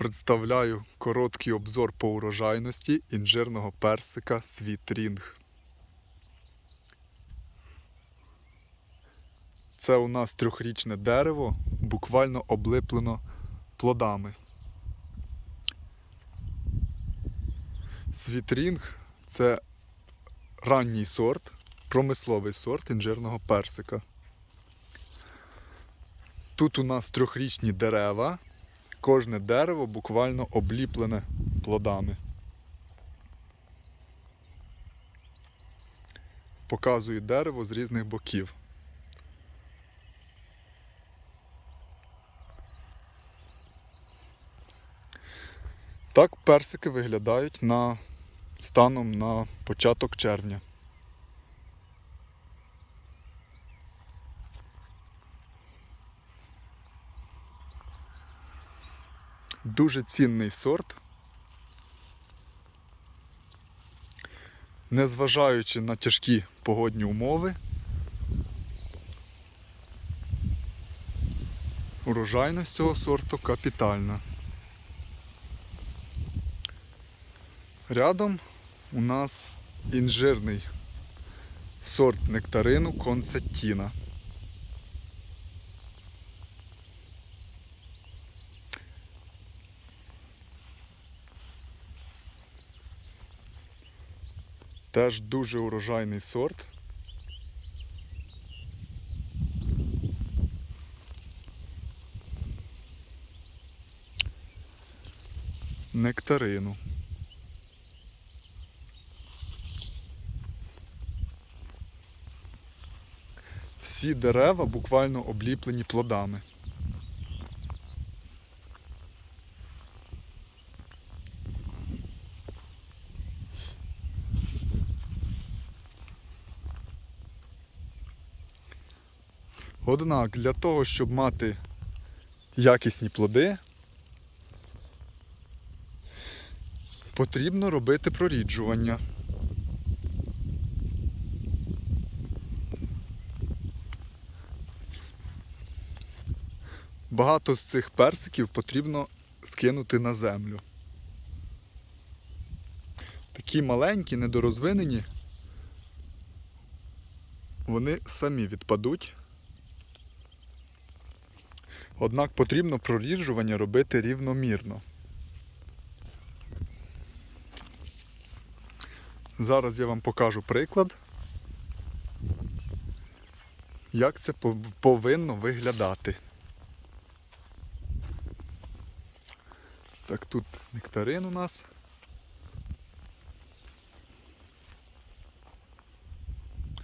Представляю короткий обзор по урожайності інжирного персика Світрінг. Це у нас трьохрічне дерево, буквально облиплено плодами. Світрінг це ранній сорт, промисловий сорт інжирного персика. Тут у нас трьохрічні дерева, кожне дерево буквально обліплене плодами. Показую дерево з різних боків. Так персики виглядають на станом на початок червня. Дуже цінний сорт. Незважаючи на тяжкі погодні умови, урожайність цього сорту капітальна. Рядом у нас інжирний сорт нектарину концеттіна. Теж дуже урожайний сорт. Нектарину. Всі дерева буквально обліплені плодами. Однак для того, щоб мати якісні плоди, потрібно робити проріджування. Багато з цих персиків потрібно скинути на землю. Такі маленькі, недорозвинені, вони самі відпадуть. Однак потрібно проріджування робити рівномірно. Зараз я вам покажу приклад, як це повинно виглядати. Так, тут нектарин у нас.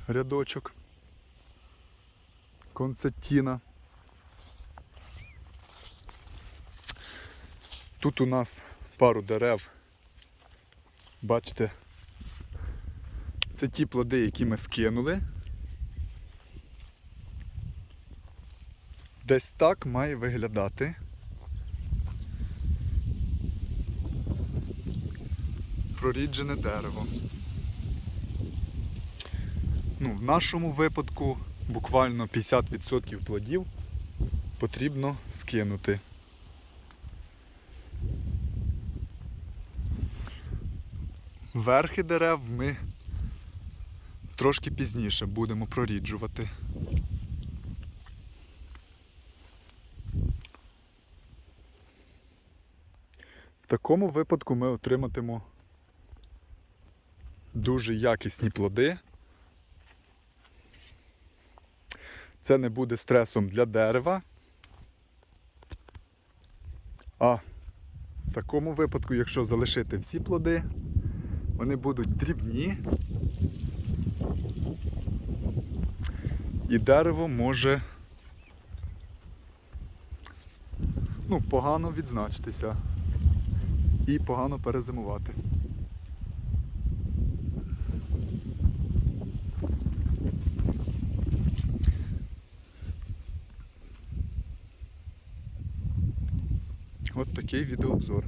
Рядочок. Концеттіна. Тут у нас пару дерев. Бачите, це ті плоди, які ми скинули. Десь так має виглядати. Проріджене дерево. Ну, в нашому випадку буквально 50% плодів потрібно скинути. Верхи дерев ми трошки пізніше будемо проріджувати. В такому випадку ми отриматимо дуже якісні плоди. Це не буде стресом для дерева. А в такому випадку, якщо залишити всі плоди, вони будуть дрібні. І дерево може ну, погано відзначитися і погано перезимувати. От такий відеообзор.